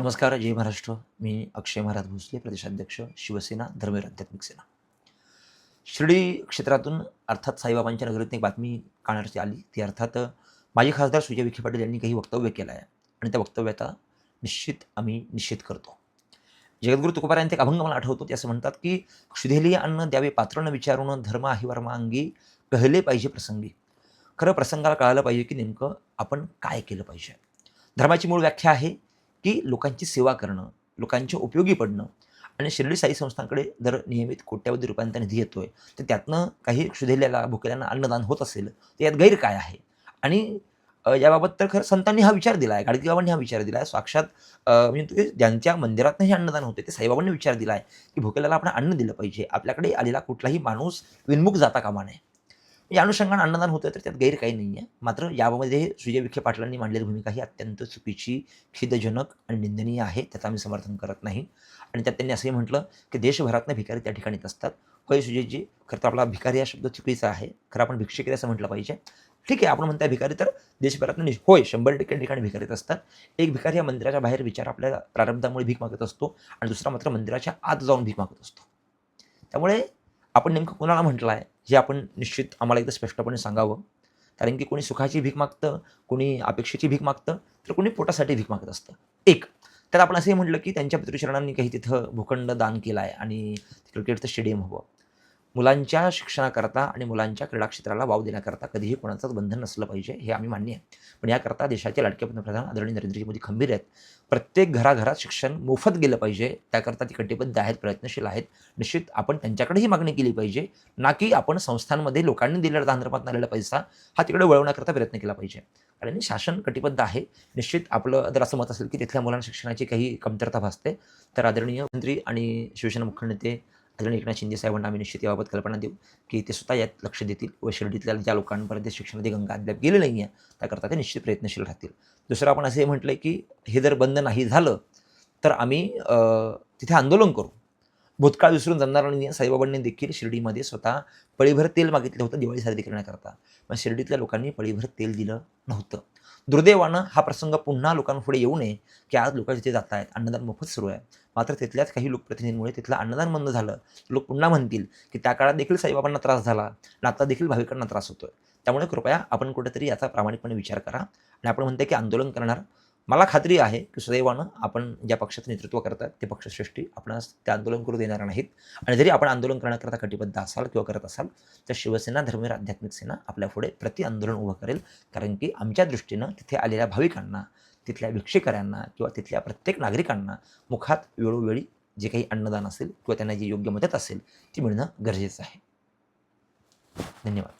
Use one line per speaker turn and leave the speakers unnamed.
नमस्कार जय महाराष्ट्र. मी अक्षय महाराज भोसले प्रदेशाध्यक्ष शिवसेना धर्मवीर आध्यात्मिक सेना. शिर्डी क्षेत्रातून अर्थात साईबाबांच्या नगरीतून एक बातमी कानावरती आली. ती अर्थात माजी खासदार सुजय विखे पाटील यांनी काही वक्तव्य केलं आहे. आणि त्या वक्तव्याचा निश्चित आम्ही निश्चित करतो. जगद्गुरु तुकोबारायांचे एक अभंग मला आठवतो. ते असं म्हणतात की क्षुधेली अन्न द्यावे पात्र न विचारून धर्म आहे वर्मांगी कहले पाहिजे प्रसंगी. खरं प्रसंगाला कळालं पाहिजे की नेमकं आपण काय केलं पाहिजे. धर्माची मूळ व्याख्या आहे की लोकांची सेवा करणं लोकांच्या उपयोगी पडणं आणि शिर्डी साई संस्थांकडे जर नियमित कोट्यावधी रुपयांचा निधी येतोय तर त्यातनं काही शुधेल्याला भुकेल्यांना अन्नदान होत असेल तर यात गैर काय आहे? आणि याबाबत तर खरं संतांनी हा विचार दिला आहे गाडगेबाबांनी हा विचार दिला आहे साक्षात म्हणजे ज्यांच्या मंदिरातनं हे अन्नदान होते ते साईबाबांनी विचार दिला आहे की भुकेल्याला आपण अन्न दिलं पाहिजे. आपल्याकडे आलेला कुठलाही माणूस विनमुख जाता कामा नये. या अनुषंगानं अन्नदान होतं तर त्यात गैर काही नाही आहे मात्र यामध्ये सुजय विखे पाटलांनी मांडलेली भूमिका ही अत्यंत चुकीची खिदजनक आणि निंदनीय आहे. त्याचं आम्ही समर्थन करत नाही. आणि त्यात त्यांनी असंही म्हटलं की देशभरातनं भिकारी त्या ठिकाणी असतात. होय सुजयजी खरं तर आपला भिकारी हा शब्द चुकीचा आहे. खरं आपण भिक्षेकरी असं म्हटलं पाहिजे. ठीक आहे आपण म्हणताय भिकारी तर देशभरातनं निश- होय शंभर टक्के ठिकाणी भिकारीत असतात. एक भिकारी या मंदिराच्या बाहेर विचार आपल्या प्रारब्धामुळे भीक मागत असतो आणि दुसरा मात्र मंदिराच्या आत जाऊन भीक मागत असतो. त्यामुळे आपण नेमकं कोणाला म्हटलं आहे हे आपण निश्चित आम्हाला एकदा स्पष्टपणे सांगावं. कारण की कोणी सुखाची भीक मागतं कोणी अपेक्षेची भीक मागतं तर कोणी पोटासाठी भीक मागत असतं. एक तर आपण असंही म्हटलं की त्यांच्या पितृचरणांनी काही तिथं भूखंड दान केला आहे आणि क्रिकेटचं स्टेडियम हवं. मुलांच्या शिक्षणाकरता आणि मुलांच्या क्रीडा क्षेत्राला वाव देण्याकरता कधीही कोणाचंच बंधन नसलं पाहिजे हे आम्ही मान्य आहे. पण याकरता देशाचे लाडके पंतप्रधान आदरणीय नरेंद्रजी मोदी खंबीर आहेत. प्रत्येक घराघरात शिक्षण मोफत गेलं पाहिजे त्याकरता ती कटिबद्ध आहेत प्रयत्नशील आहेत. निश्चित आपण त्यांच्याकडेही मागणी केली पाहिजे ना की आपण संस्थांमध्ये लोकांनी दिलेला दानधर्मात आलेला पैसा हा तिकडे वळवण्याकरता प्रयत्न केला पाहिजे. कारण शासन कटिबद्ध आहे. निश्चित आपलं जर असं मत असेल की तिथल्या मुलांना शिक्षणाची काही कमतरता भासते तर आदरणीय मंत्री आणि शिवसेना मुख्य नेते आदरणीय एकनाथ शिंदे साहेबांना आम्ही निश्चित याबाबत कल्पना देऊ की ते स्वतः यात लक्ष देतील. व शिर्डीतल्या ज्या लोकांपर्यंत शिक्षणाची गंगा अद्याप गेली नाही आहे त्याकरता ते निश्चित प्रयत्नशील राहतील. दुसरं आपण असंही म्हटलं की हे जर बंद नाही झालं तर आम्ही तिथे आंदोलन करू. भूतकाळ विसरून जाणार नाही साईबाबांनी देखील शिर्डीमध्ये स्वतः पळीभर तेल मागितलं होतं दिवाळी साजरी करण्याकरता. पण शिर्डीतल्या लोकांनी पळीभर तेल दिलं नव्हतं. दुर्दैवानं हा प्रसंग पुन्हा लोकांपुढे येऊ नये की आज लोक तिथे जात आहेत अन्नदान मोफत सुरू आहे. मात्र तिथल्याच काही लोकप्रतिनिधींमुळे तिथलं अन्नदान बंद झालं. लोक पुन्हा म्हणतील की त्या काळात देखील साईबाबांना त्रास झाला आणि आता देखील भाविकांना त्रास होतोय. त्यामुळे कृपया आपण कुठेतरी याचा प्रामाणिकपणे विचार करा आणि आपण म्हणते की आंदोलन करणार मला खात्री आहे की सुदैवानं आपण ज्या पक्षाचं नेतृत्व करतात ते पक्षश्रेष्ठी आपणास ते आंदोलन करू देणार नाहीत. आणि जरी आपण आंदोलन करण्याकरता कटिबद्ध असाल किंवा करत असाल तर शिवसेना धर्मवीर आध्यात्मिक सेना आपल्या पुढे प्रति आंदोलन उभं करेल. कारण की आमच्या दृष्टीनं तिथे आलेल्या भाविकांना तिथल्या भिक्षेकऱ्यांना किंवा तिथल्या प्रत्येक नागरिकांना मुखात वेळोवेळी जे काही अन्नदान असेल किंवा त्यांना जी योग्य मदत असेल ती मिळणं गरजेचं आहे. धन्यवाद.